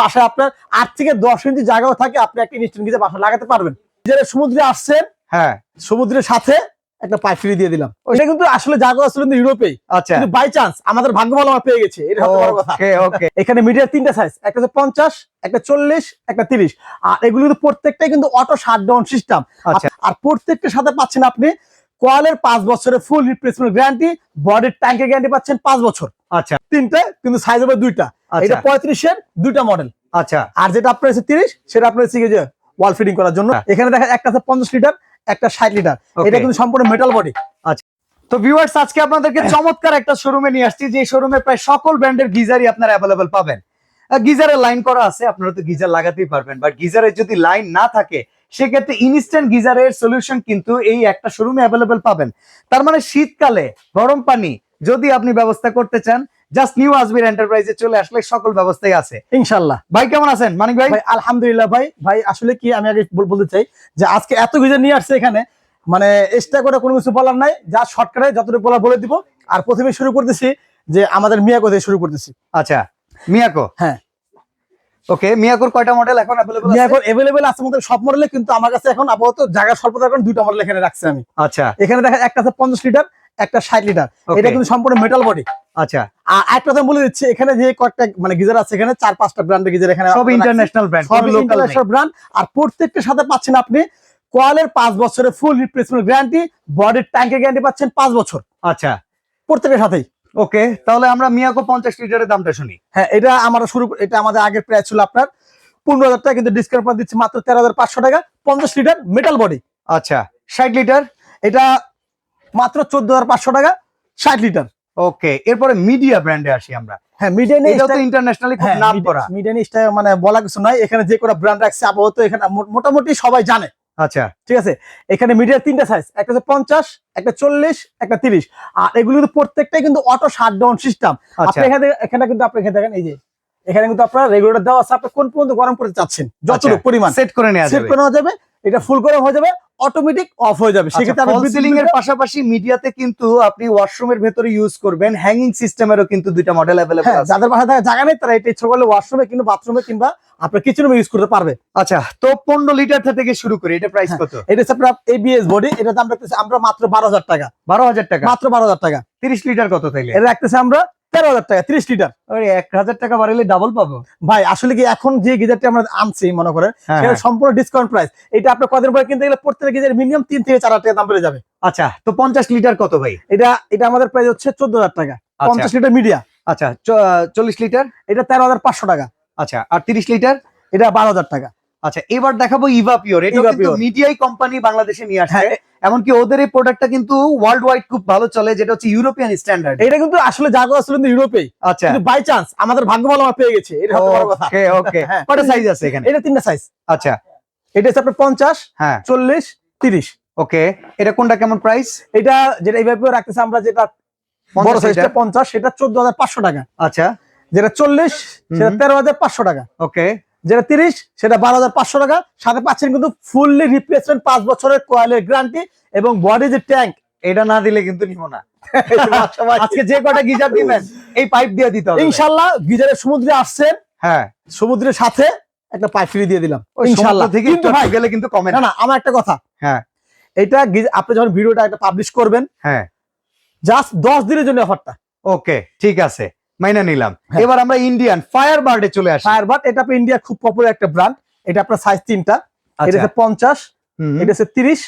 বাসায় আপনার আট থেকে দশ ইঞ্চি জায়গাও থাকে আপনি একটা ইনস্ট্যান্ট গিজার বাসায় লাগাতে পারবেন। যারা সমুদ্রে আসছেন হ্যাঁ। সমুদ্রের সাথে একটা পাইপ ফ্রি দিয়ে দিলাম। ওইটা কিন্তু আসলে জায়গা আসলে কিন্তু ইউরোপে আচ্ছা। কিন্তু বাই চান্স আমাদের ভাগ্য ভালো আমরা পেয়ে গেছি এটা সবচেয়ে বড় কথা। ওকে ওকে। এখানে মিডিয়ার তিনটা সাইজ একটা হচ্ছে পঞ্চাশ একটা চল্লিশ একটা তিরিশ। আর এগুলো কিন্তু প্রত্যেকটাই কিন্তু অটো শাট ডাউন সিস্টেম আচ্ছা আর প্রত্যেকটার সাথে পাচ্ছেন আপনি কোয়ালের পাঁচ বছরের ফুল রিপ্লেসমেন্ট গ্যারান্টি বডির ট্যাঙ্কের গ্যারান্টি পাচ্ছেন পাঁচ বছর। আচ্ছা। তিনটা কিন্তু সাইজ হবে দুইটা। আচ্ছা। এটা পঁয়ত্রিশের দুইটা মডেল আচ্ছা। আর যেটা আপনার হচ্ছে তিরিশ সেটা আপনার হচ্ছে যে ওয়াল ফিটিং করার জন্য। হ্যাঁ। এখানে দেখা একটা আছে পঞ্চাশ লিটার একটা ষাট লিটার এটা কিন্তু সম্পূর্ণ মেটাল বডি আচ্ছা। তো ভিউয়ার্স আজকে আপনাদেরকে চমৎকার একটা শোরুমে নিয়ে আসছি যে শোরুমে প্রায় সকল ব্র্যান্ডের গিজারই আপনারা অ্যাভেলেবেল পাবেন। গিজারের লাইন করা আছে আপনারা তো গিজার লাগাতেই পারবেন বাট গিজারের যদি লাইন না থাকে সেক্ষেত্রে ইনস্ট্যান্ট গিজারের সলিউশন কিন্তু এই একটা শোরুমে অ্যাভেলেবেল পাবেন। তার মানে শীতকালে গরম পানি যদি আপনি ব্যবস্থা করতে চান জাস্ট নিউ আজমির এন্টারপ্রাইজে চলে আসলে সকল ব্যবস্থাই আছে। ইনশাল্লাহ ভাই কেমন আছেন? মানিক ভাই? আলহামদুলিল্লাহ ভাই। ভাই আসলে কি আমি আগে বলতে চাই যে আজকে এত কিছু নিয়ে আসছে এখানে মানে এক্সট্রা করে কোনো কিছু বলার নাই। যা শর্টকাটে যতটুকু বলার বলে দিব। আর প্রথমে শুরু করতেছি যে আমাদের মিয়াকো থেকে শুরু করতেছি। আচ্ছা মিয়াকো? হ্যাঁ। ওকে মিয়াকোর কয়টা মডেল এখন অ্যাভেলেবল আছে? মিয়াকো এভেলেবেল আছে আমাদের সব মডেলে কিন্তু আমার কাছে এখন আপাতত জায়গা স্বল্পতার কারণে দুইটা মডেল এখানে রাখছি আমি। আচ্ছা। এখানে দেখা একটা আছে পঞ্চাশ লিটার একটা ষাট লিটার এটা কিন্তু সম্পূর্ণ মেটাল বডি আচ্ছা। আর একটা কথা বলে দিচ্ছি এখানে যে কয়েকটা মানে গিজার আছে এখানে চার পাঁচটা ব্র্যান্ডের গিজার এখানে সব ইন্টারন্যাশনাল ব্র্যান্ড সব ইন্টারন্যাশনাল ব্র্যান্ড আর প্রত্যেকটার সাথে পাচ্ছেন আপনি কোয়ালের পাঁচ বছরের ফুল রিপ্লেসমেন্ট গ্যারান্টি বডির ট্যাঙ্কের গ্যারান্টি পাচ্ছেন পাঁচ বছর। আচ্ছা। প্রত্যেকের সাথেই। ওকে তাহলে আমরা মিয়াকো পঞ্চাশ লিটারের দামটা শুনি। হ্যাঁ এটা আমরা শুরু এটা আমাদের আগের প্রাইস ছিল আপনার পনেরো হাজার টাকা কিন্তু ডিসকাউন্ট দিচ্ছি মাত্র তেরো হাজার পাঁচশো টাকা পঞ্চাশ লিটার মেটাল বডি আচ্ছা ষাট লিটার এটা মাত্র চোদ্দ হাজার পাঁচশো টাকা ষাট লিটার। ওকে এরপরে মিডিয়া ব্র্যান্ডে আসি আমরা। হ্যাঁ মিডিয়ান এটা তো ইন্টারন্যাশনালি খুব নাম করা। মিডিয়ান মানে বলা কিছু নাই এখানে যে কোনো ব্র্যান্ড রাখছে আপাতত এখানে মোটামুটি সবাই জানে। আচ্ছা। ঠিক আছে? এখানে মিডিয়ার তিনটা সাইজ একটা হচ্ছে পঞ্চাশ একটা চল্লিশ একটা তিরিশ। আর এগুলো কিন্তু প্রত্যেকটাই কিন্তু অটো শাট ডাউন সিস্টেম আচ্ছা। আপনি এখানে এখানে কিন্তু আপনি এখানে দেখেন এই যে এখানে কিন্তু আপনার রেগুলেটর দেওয়া আছে আপনি কোন পর্যন্ত গরম করতে চাচ্ছেন যতটুকু পরিমাণ। সেট করে নেওয়া সেট করে নেওয়া যাবে এটা ফুল গরম হয়ে যাবে অটোমেটিক অফ হয়ে যাবে। সেক্ষেত্রে আপনি সিলিং এর পাশাপাশি মিডিয়াতে কিন্তু আপনি ওয়াশরুমের ভেতরে ইউজ করবেন। হ্যাঙ্গিং সিস্টেমেরও কিন্তু দুইটা মডেল অ্যাভেলেবল আছে। যাদের বাসায় থাকা জায়গা নেই তারা এটা ইচ্ছা করলে ওয়াশরুমে কিংবা বাথরুমে কিংবা আপনার কিচেনে ইউজ করতে পারবে। আচ্ছা তো পনেরো লিটার থেকে শুরু করি এটা প্রাইস হ্যাঁ। কত? এটা আপনার এবিএস বডি এটা দাম রাখতেছি আমরা মাত্র বারো হাজার টাকা। বারো হাজার টাকা? মাত্র বারো হাজার টাকা। তিরিশ লিটার কত তাইলে এটা রাখতেছি আমরা তেরো হাজার টাকা ত্রিশ লিটার। এক হাজার টাকা বাড়াইলে ডাবল পাবো? ভাই আসলে কি এখন যে গিজারটি আমরা আনছি মনে করেন হ্যাঁ, সেটা হ্যাঁ। সম্পূর্ণ ডিসকাউন্ট প্রাইস এটা আপনার কদিন পরে কিনতে গেলে প্রত্যেক গিজার মিনিমাম তিন থেকে চার হাজার টাকা দাম বেড়ে যাবে। আচ্ছা তো পঞ্চাশ লিটার কত ভাই? এটা এটা আমাদের প্রাইস হচ্ছে চোদ্দ হাজার টাকা। আচ্ছা। পঞ্চাশ লিটার মিডিয়া আচ্ছা চল্লিশ লিটার? এটা তেরো হাজার পাঁচশো টাকা। আচ্ছা আর তিরিশ লিটার? এটা বারো হাজার টাকা। আচ্ছা এবার দেখাবো ইভা পিওর। এটা। মিডিয়াই কোম্পানি বাংলাদেশে নিয়ে আসছে। হ্যাঁ। এমনকি ওদের এই প্রোডাক্টটা কিন্তু ওয়ার্ল্ড ওয়াইড খুব ভালো চলে যেটা হচ্ছে ইউরোপিয়ান স্ট্যান্ডার্ড এটা কিন্তু আসলে জাগো আসলে কিন্তু ইউরোপে আচ্ছা। কিন্তু বাই চান্স আমাদের ভাগ্য ভালো আমরা পেয়ে গেছি এটা সবচেয়ে বড় কথা। ওকে ওকে। কটা সাইজ আছে এখানে? এটা তিনটা সাইজ আচ্ছা। এটা হচ্ছে আপনার পঞ্চাশ হ্যাঁ। চল্লিশ তিরিশ। ওকে এটা কোনটা কেমন প্রাইস এটা যেটা এইভাবে রাখতেছে আমরা যেটা বড় সাইজটা পঞ্চাশ সেটা চোদ্দ হাজার পাঁচশো টাকা। আচ্ছা। যেটা চল্লিশ সেটা হুম। তেরো হাজার পাঁচশো টাকা। ওকে যেটা তিরিশ সেটা বারো হাজার পাঁচশো টাকা। সাথে পাচ্ছেন কিন্তু ফুললি রিপ্লেসমেন্ট পাঁচ বছরের কোয়ালের গ্যারান্টি এবং বডি যে ট্যাঙ্ক এটা না দিলে কিন্তু নিব না। আজকে যে কটা গিজার দিবেন এই পাইপ দিয়ে দিতে হবে। ইনশাল্লাহ গিজারের সমুদ্রে আসছেন। হ্যাঁ। সমুদ্রের সাথে একটা পাইপ ফ্রি দিয়ে দিলাম। ইনশাল্লাহ। কিন্তু ভাই গেলে কিন্তু কমে না। না না আমার একটা কথা। হ্যাঁ। এটা আপনি যখন ভিডিওটা একটা পাবলিশ করবেন হ্যাঁ। জাস্ট দশ দিনের জন্য অফারটা ওকে ঠিক আছে। মাইনা নিলাম। হ্যাঁ। এবার আমরা ইন্ডিয়ান ফায়ার বার্ডে চলে আসি। ফায়ার বাট এটা ইন্ডিয়া খুব পপুলার একটা ব্র্যান্ড এটা আপনার সাইজ তিনটা। এটা আচ্ছা। হচ্ছে পঞ্চাশ এটা হচ্ছে তিরিশ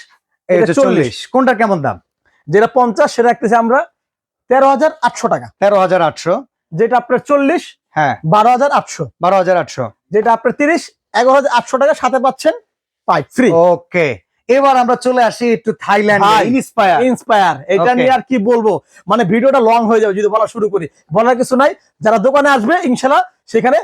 এটা এটা চল্লিশ। কোনটার কেমন দাম? যেটা পঞ্চাশ সেটা রাখতেছি আমরা তেরো হাজার আটশো টাকা। তেরো হাজার আটশো। যেটা আপনার চল্লিশ হ্যাঁ। বারো হাজার আটশো। বারো হাজার আটশো। যেটা আপনার তিরিশ এগারো হাজার আটশো টাকা সাথে পাচ্ছেন পাইপ ফ্রি ওকে এবার আমরা চলে আসি একটু থাইল্যান্ড ইনস্পায়ার ইন্সপায়ার এটা নিয়ে আর কি বলব? মানে ভিডিওটা লং হয়ে যাবে যদি বলা শুরু করি। বলার কিছু নাই যারা দোকানে আসবে ইনশাল্লাহ সেখানে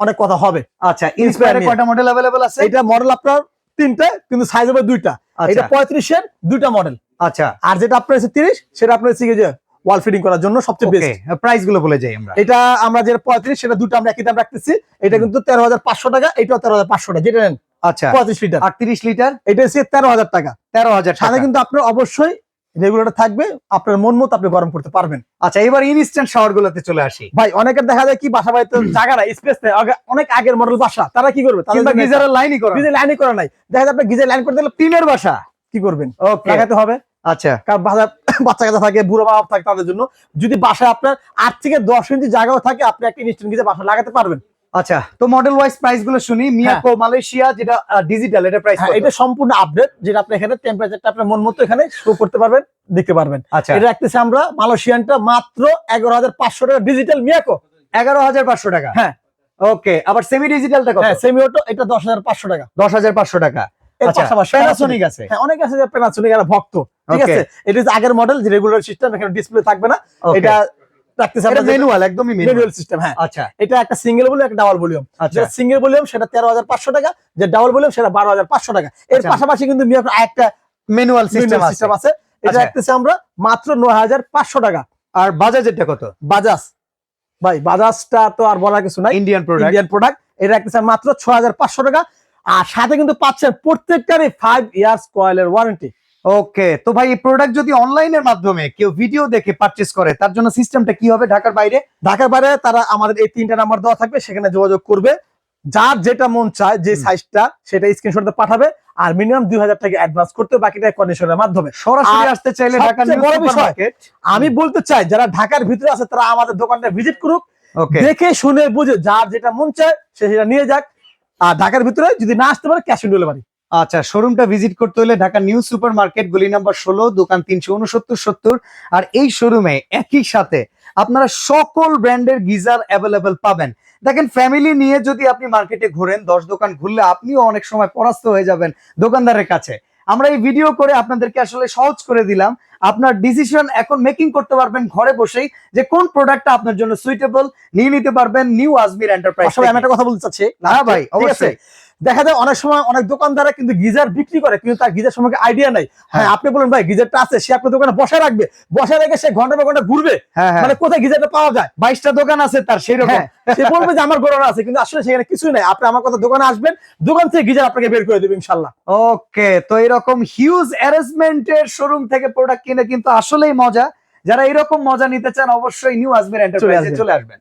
অনেক কথা হবে। আচ্ছা ইনস্পায়ারে কয়টা মডেল অ্যাভেলেবল আছে? এটা মডেল আপনার তিনটে কিন্তু সাইজ হবে দুইটা। আচ্ছা। এটা পঁয়ত্রিশের দুইটা মডেল আচ্ছা। আর যেটা আপনার হচ্ছে তিরিশ সেটা আপনার গিয়ে যে ওয়াল ফিটিং করার জন্য সবচেয়ে বেস্ট প্রাইসগুলো বলে যাই আমরা। এটা আমরা যেটা পঁয়ত্রিশ সেটা দুটো আমরা একই দাম রাখতেছি। এটা কিন্তু তেরো হাজার পাঁচশো টাকা এটাও তেরো হাজার পাঁচশো টাকা। যেটা নেন। আচ্ছা। পঁয়ত্রিশ লিটার। আর তিরিশ লিটার। এটা হচ্ছে তেরো হাজার টাকা। তেরো হাজার সাথে কিন্তু আপনার অবশ্যই রেগুলেটর থাকবে। আপনার মন মতো আপনি গরম করতে পারবেন। আচ্ছা এবার ইনস্ট্যান্ট শাওয়ার গুলোতে চলে আসি। ভাই অনেকের দেখা যায় কি বাসা বাড়িতে জায়গা নাই স্পেস নেই। অনেক আগের মডেল বাসা। তারা কি করবে? কিংবা গিজারের লাইনই করা। গিজার লাইনই করা নাই। দেখা যায় আপনি গিজার লাইন করতে গেলে টিনের বাসা। কি করবেন? লাগাতে হবে। আচ্ছা। কারণ বাচ্চা কাচ্চা থাকে বুড়ো বাবা থাকে তাদের জন্য। যদি বাসায় আপনার আট থেকে দশ ইঞ্চি জায়গাও থাকে আপনি একটা ইনস্ট্যান্ট গিজার বাসা লাগাতে পারবেন। আচ্ছা তো মডেল ওয়াইজ প্রাইসগুলো শুনি। মিয়াকো মালয়েশিয়া যেটা ডিজিটাল এটা প্রাইস হ্যাঁ এটা সম্পূর্ণ আপডেট যেটা আপনি এখানে টেম্পারেচারটা আপনার মন মতো এখানে শো করতে পারবেন দেখতে পারবেন। আচ্ছা। এটা রাখতেছি আমরা মালয়েশিয়ানটা মাত্র এগারো হাজার পাঁচশো টাকা ডিজিটাল মিয়াকো। এগারো হাজার পাঁচশো টাকা? হ্যাঁ। ওকে আবার সেমি ডিজিটালটা কত? হ্যাঁ সেমি অটো এটা দশ হাজার পাঁচশো টাকা। দশ হাজার পাঁচশো টাকা। আচ্ছা পাশাপাশি প্যানাসোনিক আছে। হ্যাঁ অনেক আছে যে প্যানাসোনিক এরা ভক্ত। ঠিক আছে? এটা আগের মডেল রেগুলার সিস্টেম এখানে ডিসপ্লে থাকবে না। এটা রাখতেছি আমরা ম্যানুয়াল একদমই ম্যানুয়াল ম্যানুয়াল সিস্টেম হ্যাঁ। আচ্ছা। এটা একটা সিঙ্গেল ভলিউম একটা ডাবল ভলিউম আচ্ছা। সিঙ্গেল ভলিউম সেটা তেরো হাজার পাঁচশো টাকা যে ডাবল ভলিউম সেটা বারো হাজার পাঁচশো টাকা। এর আচ্ছা। পাশাপাশি কিন্তু মিয়াকো একটা ম্যানুয়াল সিস্টেম আছে। এটা। রাখতেছি আমরা মাত্র নয় হাজার পাঁচশো টাকা। আর বাজাজেরটা কত? বাজাজ। ভাই বাজাজটা তো আর বলার কিছু নাই। ইন্ডিয়ান প্রোডাক্ট ইন্ডিয়ান প্রোডাক্ট এটা রাখতেছে মাত্র ছ হাজার পাঁচশো টাকা। আর সাথে কিন্তু পাচ্ছেন প্রত্যেকটারই ফাইভ ইয়ার্স কয়েলের ওয়ারেন্টি ওকে তো ভাই এই প্রোডাক্ট যদি অনলাইনের মাধ্যমে কেউ ভিডিও দেখে পারচেস করে তার জন্য সিস্টেমটা কি হবে ঢাকার বাইরে? ঢাকার বাইরে তারা আমাদের এই তিনটা নাম্বার দেওয়া থাকবে সেখানে যোগাযোগ করবে। যার যেটা মন চায় যে সাইজটা সেটা স্ক্রিনশট পাঠাবে আর মিনিমাম দুই হাজার টাকা অ্যাডভান্স করতে হবে, বাকিটা কন্ডিশনের মাধ্যমে। সরাসরি আসতে চাইলে ঢাকার বড় বিষয়, আমি বলতে চাই যারা ঢাকার ভিতরে আছে তারা আমাদের দোকানটা ভিজিট করুক ওকে দেখে শুনে বুঝে যার যেটা মন চায় সে সেটা নিয়ে যাক। আর ঢাকার ভিতরে যদি না আসতে পারে ক্যাশ অন ডেলিভারি আচ্ছা শোরুমটা ভিজিট করতে হলে ঢাকা নিউ সুপার মার্কেট গলি নাম্বার ষোলো, দোকান তিনশো উনসত্তর সত্তর, আর এই শোরুমে একই সাথে আপনারা সকল ব্র্যান্ডের গিজার অ্যাভেলেবেল পাবেন। দেখেন ফ্যামিলি নিয়ে যদি আপনি মার্কেটে ঘোরেন, দশ দোকান ঘুরলে আপনিও অনেক সময় পরাস্ত হয়ে যাবেন দোকানদারের কাছে। আমরা এই ভিডিও করে আপনাদেরকে আসলে সহজ করে দিলাম। আপনার ডিসিশন এখন মেকিং করতে পারবেন ঘরে বসেই যে কোন প্রোডাক্টটা আপনার জন্য সুইটেবল নিয়ে নিতে পারবেন নিউ আজমির এন্টারপ্রাইজ আমি একটা কথা বলতে চাচ্ছি। হ্যাঁ ভাই, ঠিক আছে? অবশ্যই। দেখা যায় অনেক সময় অনেক দোকানদারা কিন্তু গিজার বিক্রি করে কিন্তু তার গিজার সম্পর্কে আইডিয়া নাই। হ্যাঁ। হ্যাঁ। আপনি বলেন ভাই গিজারটা আছে সে আপনার দোকানে বসে রাখবে। বসে রেখে সে ঘণ্টা পর ঘণ্টা ঘুরবে। হ্যাঁ হ্যাঁ। মানে কোথায় গিজারটা পাওয়া যায়? বাইশটা দোকান আছে তার সেই রকম। সে বলবে যে আমার গোড়া আছে কিন্তু আসলে সেখানে কিছুই নাই। আপনি আমার কথা দোকানে আসবেন দোকান থেকে গিজার আপনাকে বের করে দেবে ইনশাল্লাহ ওকে তো এরকম হিউজ অ্যারেঞ্জমেন্টের শোরুম থেকে প্রোডাক্ট কিনে কিন্তু আসলেই মজা। যারা এরকম মজা নিতে চান অবশ্যই নিউ আজমের এন্টারপ্রাইজে চলে আসবেন।